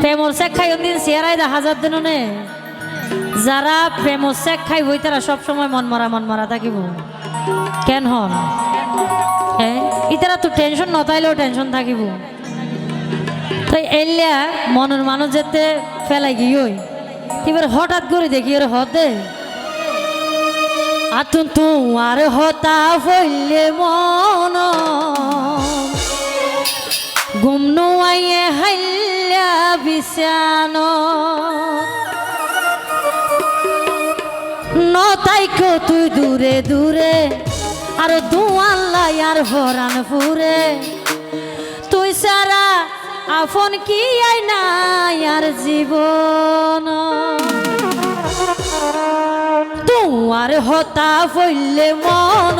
প্রেমর check খাই দিন চেয়ারাই দেখা যার দিন যারা প্রেমর চেক খাই বই তারা সবসময় মন মরা মন মরা থাকিব। কেন হন হ্যাঁ ইতারা তো টেনশন নতাইলেও টেনশন থাকিব। তাই এলিয়া মনের মানুষ যেতে ফেলাই গিয়ে এবার হঠাৎ করে দেখি ওর হতে আতুন তোমার হতা হইলে মন। গুমনু আইয়ে হাইলা বিছানো। নতাইকো তুই দূরে দূরে, আর দুয়াল্লাই আর ভরান ফুরে। তুই সারা আপন কি আই নাই আর জীবন? তোমার হতা ফইলে মন।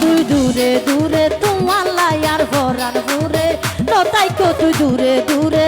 তুই দূরে দূরে তোমার লাইয়ার ভরান ফুরে তাই তুই দূরে দূরে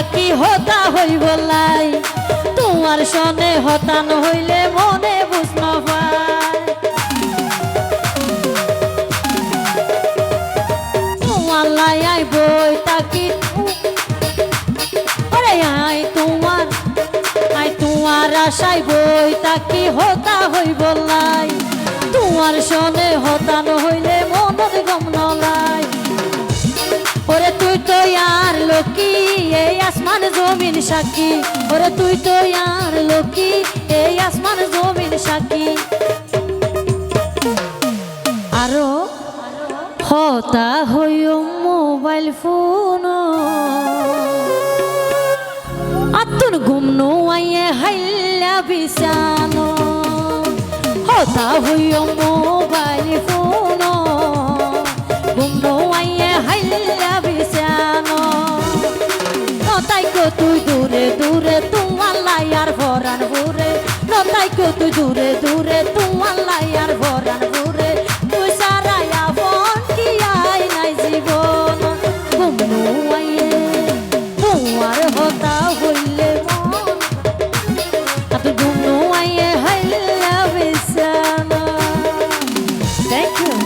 তাকি হতা হইব লাই তোমার সনে হতান হইলে মনে বুঝন পায় তোমার আই আই আশাই বই তাকি হতা হইব লাই তোমার সনে হতান হইলে মনত গম নলাই। ওরে তুই তো আসমান জমিন সাক্ষী। ওরে তুই তো আর লোকি, এই আসমান জমিন সাক্ষী। আরও? হতা হইও মোবাইল ফোন। আতুন গুমনো আইয়ে হাইলা বিছানো। হতা হইও মোবাইল ফোন। দূরে তোমার লাইয়ার ভরান ভুরে। নতাইকো তুই দূরে দূরে তোমার লাইয়ার ভরান ভুরে। কি আই হইলে আইয়ে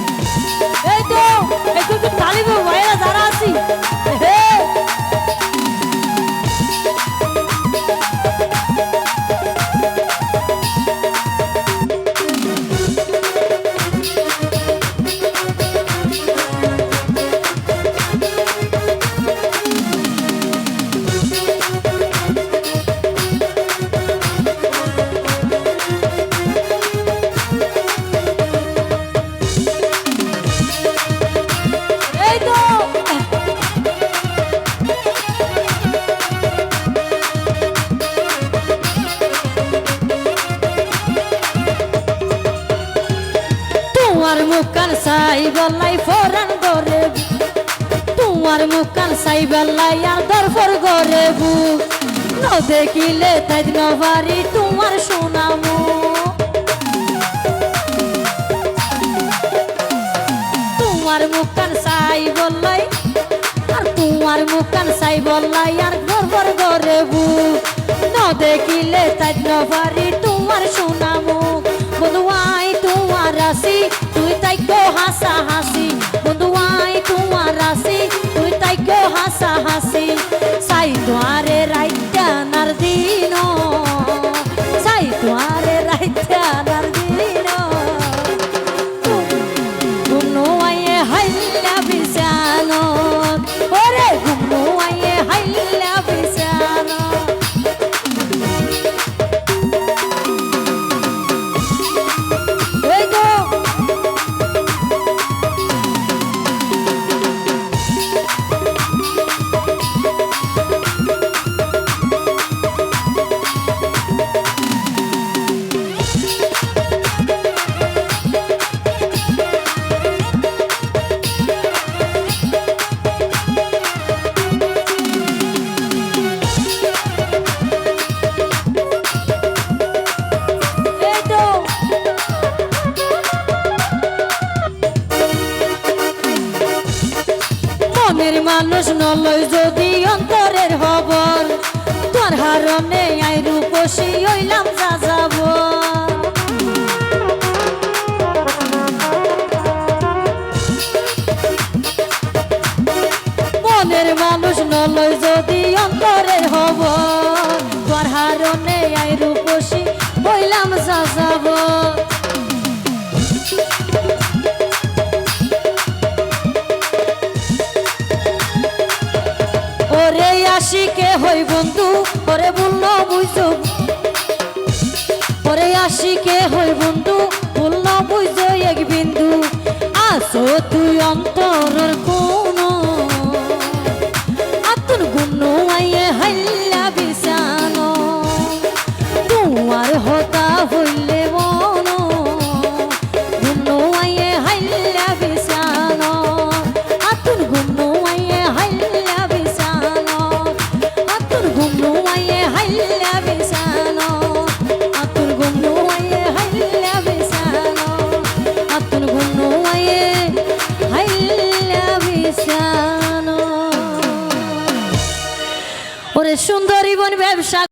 সাই বলাই ফরান গরে তোমার মুখান সাই বেলাই আর দরফর গরে বু। ন দেখিলে তাই নবারি তোমার শোনামু তোমার মুখান সাই বলাই আর তোমার মুখান সাই বলাই আর গর্বর গরে বু। ন দেখিলে তাই নবারি হাসি মানুষ নলয় যদি অন্তরের হবর। তোর হারণে আই রূপসী হইলাম যাব মনের মানুষ নলয় যদি অন্তরের হবর। তোর হারণে আই রূপসী হইলাম যাব হই বন্ধু পরে বলল বুঝো পরে আসি কে হই বন্ধু